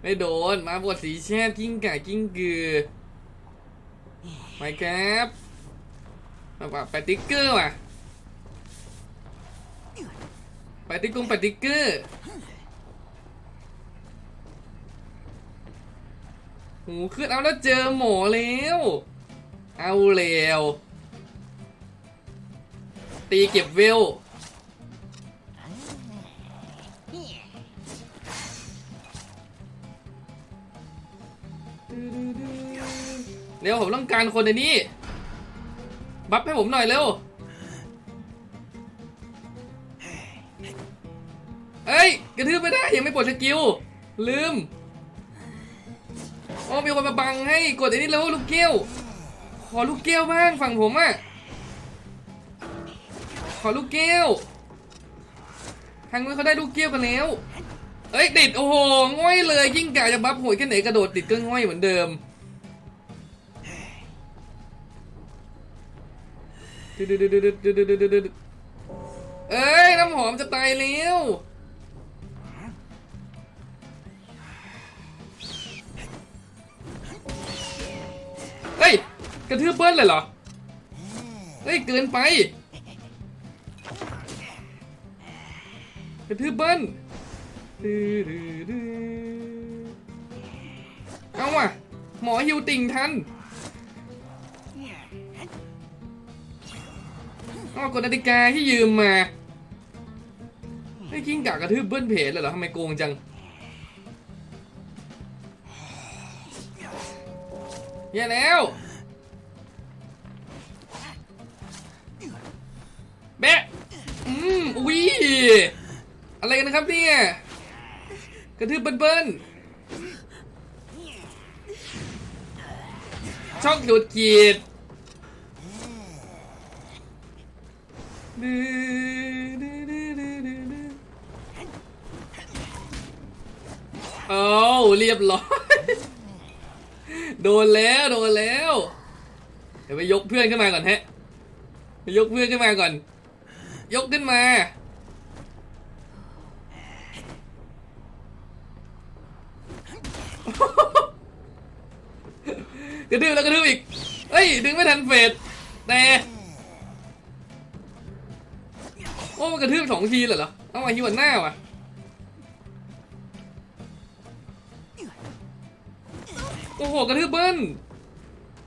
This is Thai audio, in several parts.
ไม่โดน มาบทสีแช่กิ้งก่ากิ้งกือไปครับมาว่าไปติ๊กเกอร์ว่ะไปติ๊กกงไปติ๊กเกอร์หูขึ้นเอาแล้วเจอหมอแล้ว เอาแล้วตีเก็บเวล เร็วผมต้องการคนในนี้ บัฟให้ผมหน่อยเร็ว เอ้ย กระทืบไม่ได้ยังไม่ปลดสกิล ลืม โอ้มีคนมาบังให้กดไอ้นี่แล้วลูกเกี้ยว ขอลูกเกี้ยวบ้างฝั่งผมอะขอลูกเกี้ยวทางนู้นเขาได้ลูกเกี้ยวกันแล้ว เอ้ยติดโอ้โหง่อยเลยยิ่งกะจะบัฟโหยแค่ไหนกระโดดติดก็ง่อยเหมือนเดิมเอ้ยน้ำหอมจะตายแล้วเฮ้ยกระทืบเบิ้ลเลยเหรอเฮ้ยเกินไปกระทืบเบิ้ล เอาว่ะ หมอฮิวติ่งทันเอากดนาฬิกาที่ยืมมาไอ้กิ้งกากระทืบเบิ้ลเพจเลยเหรอทำไมโกงจัง แย่แล้วแบะอืมอุ้ยอะไรกันนะครับเนี่ย กระทืบเบิ้ลๆช่องหลุดกีดเอาเรียบร้อย โดนแล้วโดนแล้ว เดี๋ยวไปยกเพื่อนขึ้นมาก่อนฮะไปยกเพื่อนขึ้นมาก่อน ยกขึ้นมา กระดืบแล้วกระดืบอีกเฮ้ย ดึงไม่ทันเฟดแต่โอ้มันกระทืบสองทีเลยเหรอเอามาฮิวันหน้าว่ะโอ้โหกระทืบเบิ้ล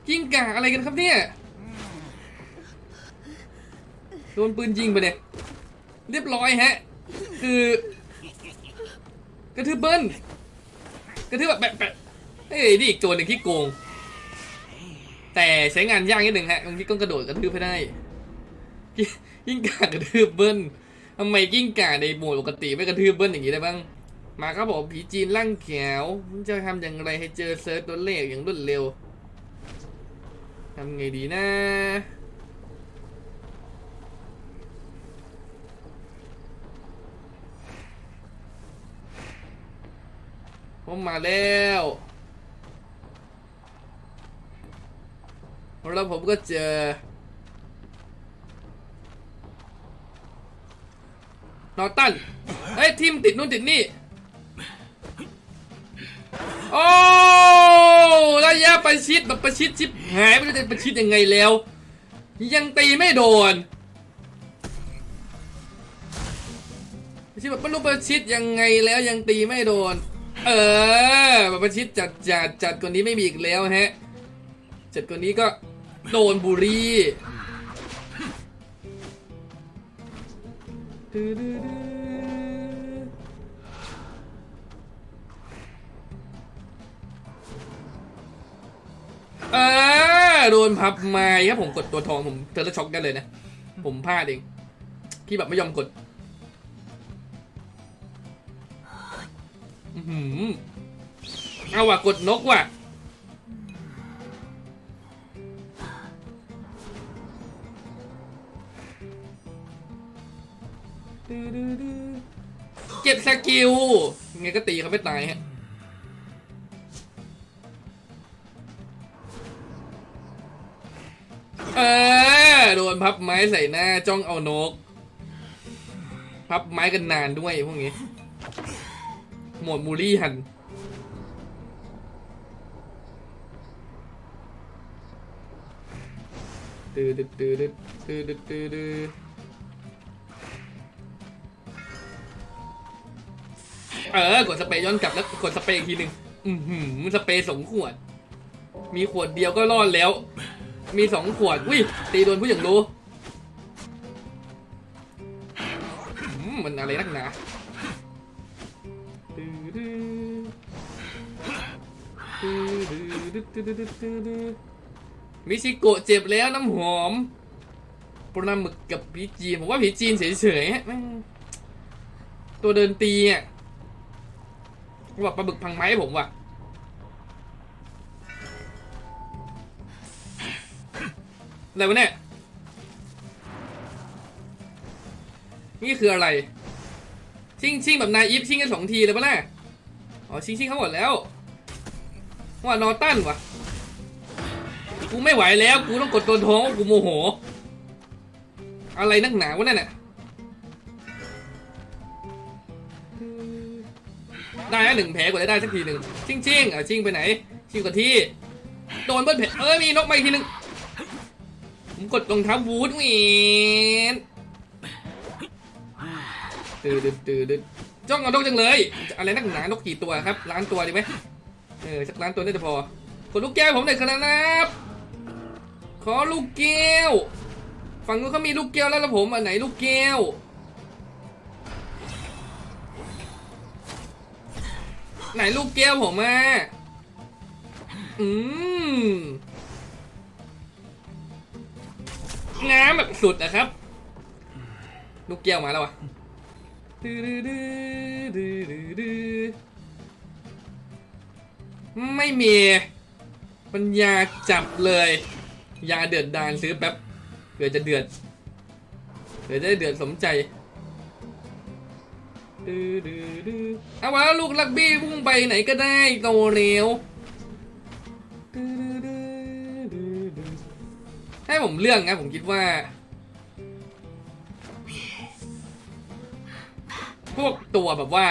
กิ้งก่าอะไรกันครับเนี่ยโดนปืนยิงไปเนี่ยเรียบร้อยฮะ คือกระทืบเบิ้ล กระทืบแบบแบบแบบเฮ้ยนี่อีกตัวหนึ่งที่โกง แต่ใช้งานยากนิดหนึ่งฮะบางทีต้องกระโดดกระทืบให้ได้ยิ่งยิ่งกากระทืบเบิ้ลทำไมยิ่งกาในโหมดปกติไม่กระทืบเบิ้ลอย่างนี้ได้บ้าง มาครับผมผีจีนร่างแขวจะทำอย่างไรให้เจอเซิร์ชตัวเลขอย่างรวดเร็วทำไงดีนะ ผมมาแล้วแล้วผมก็เจอนอตันเฮ้ยทีมติดนู่นติดนี่ โอ้ระยะประชิดแบบประชิดชิบหายไม่รู้จะประชิดยังไงแล้ว ยังตีไม่โดนประชิดแบบไม่รู้ประชิดยังไงแล้วยังตีไม่โดน เออแบบประชิดจัดจัดจัดกว่านี้ไม่มีอีกแล้วฮะ จัดกว่านี้ก็โดนบุรีเออโดนพับไม้ครับผมกดตัวทองผมเทอร์ช็อกได้เลยนะ ผมพลาดเอง พี่แบบไม่ยอมกด อื้อหือเอาว่ะกดนกว่ะ เก็บสกิลไงก็ตีเขาไม่ตายฮะเออโดนพับไม้ใส่หน้าจ้องเอานก พับไม้กันนานด้วยพวกนี้ หมดมูรี่หันตืดตืดตืดตืดตืดเออกดสเปย์ย้อนกลับแล้วกดสเปย์อีกทีหนึ่งอืมหืมสเปย์สองขวด มีขวดเดียวก็รอดแล้ว มีสองขวดวิ่งตีโดนผู้หญิงรู้มันอะไรนักหนา มิชิโกะเจ็บแล้วน้ำหอมปลาหมึกกับผีจีนผมว่าผีจีนเฉยๆฮะตัวเดินตีอะว่าปลาบึกพังไม้ให้ผมว่ะอะไรวะเนี่ย นี่คืออะไร ชิงชิงแบบนายอีฟชิงกันสองทีเลยปะน่ะอ๋อชิงชิงเขาหมดแล้ว ว่านอตันวะกูไม่ไหวแล้ว กูต้องกดตัวท้องกูโมโห อะไรนักหนาวะนั่นน่ะได้แล้วหนึ่งแผลกว่าจะได้สักทีหนึ่งชิงชิงอะชิงไปไหน ชิงกว่าที่ โดนเบิ้ลแผลเอ้ยมีนกมาอีกทีหนึ่งผมกดรองเท้าบูทแหวนตื่นตื่นตื่นตื่นจ้องเอานกจังเลย อะไรนักหนานกกี่ตัวครับล้านตัวดีไหม เออสักล้านตัวน่าจะพอกดลูกแก้วผมหน่อยครับ ขอลูกแก้ว ฝั่งนู้นเขามีลูกแก้วแล้วแล้วผมอันไหนลูกแก้ว ไหนลูกแก้วผมอะอืมน้ำแบบสุดนะครับ ลูกแก้วมาแล้ววะ ไม่มีปัญญาจับเลย ยาเดือดดานซื้อแป๊บเผื่อจะเดือดเผื่อจะได้เดือดสมใจเอาวะลูกลักบี้พุ่งไปไหนก็ได้โตเร็วให้ผมเลือกนะผมคิดว่า พวกตัวแบบว่า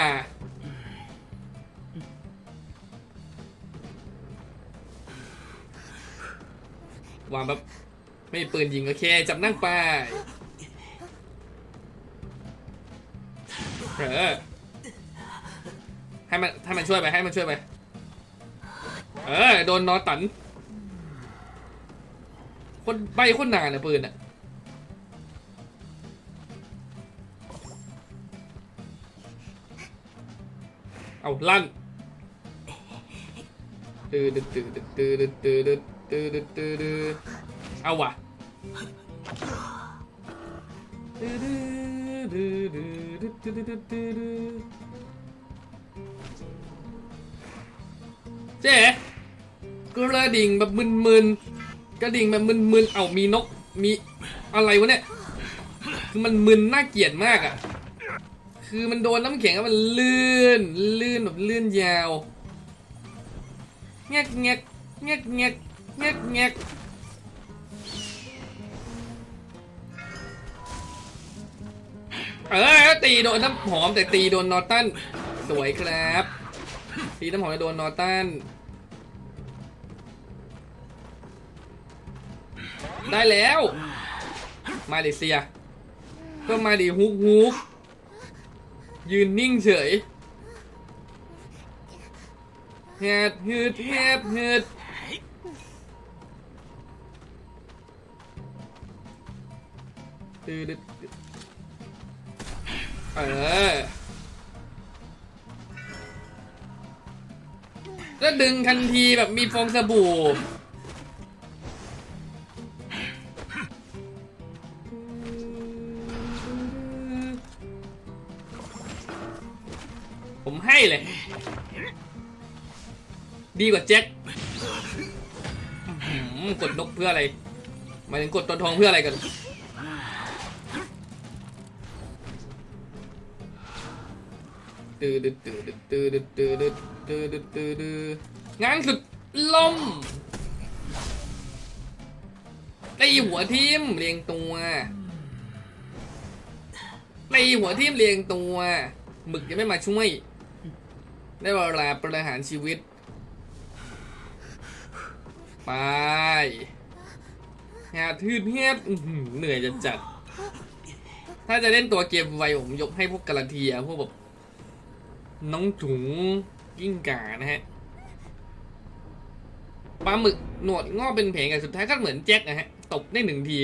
วางแบบไม่ปืนยิงโอเค จับนั่งไปเออให้มันให้มันช่วยไปให้มันช่วยไป เออ โดนนอตัน คนใบคนนานนะปืนอะเอาลั่นตื้อตื้อตื้อตื้อตื้อ ดืดดืดดืดเอาวะเจ๊กระดิ่งแบบมึนๆกระดิ่งแบบมึนๆเอามีนกมีอะไรวะเนี่ยคือมันมึนน่าเกลียดมากอะคือมันโดนน้ำแข็งแล้วมันลื่นลื่นแบบลื่นยาวเง็กเง็กเง็กเง็ก แงกแงกเออตีโดนน้ำหอมแต่ตีโดนนอร์ตันสวยครับ ตีน้ำหอมแต่โดนนอร์ตันได้แล้ว มาเลเซียก็มาดิฮุกฮุกยืนนิ่งเฉยแฮดฮืดแฮดฮืด ตืดเออแล้วดึงทันทีแบบมีฟองสบู่ ผมให้เลย ดีกว่าแจ็คกดนกเพื่ออะไรหมายถึงกดตัวทองเพื่ออะไรกัน ตืดื้อตื้อดื้อตื้อดื้อตื้อดื้อตื้อดื้อตื้อดื้องานสุดลมตีหัวทิมเรียงตัวตีหัวทิมเรียงตัวหมึกยังไม่มาช่วย ได้เวลาประหารชีวิต ไปงาทืดเฮียดเหนื่อยจะจัด ถ้าจะเล่นตัวเกมไวผมยกให้พวกกาลาเทียพวกแบบ น้องถุงกิ้งก่านะฮะปลาหมึกหนวดงอเป็นแผงแต่สุดท้ายก็เหมือนแจ็คนะฮะ ตบได้หนึ่งที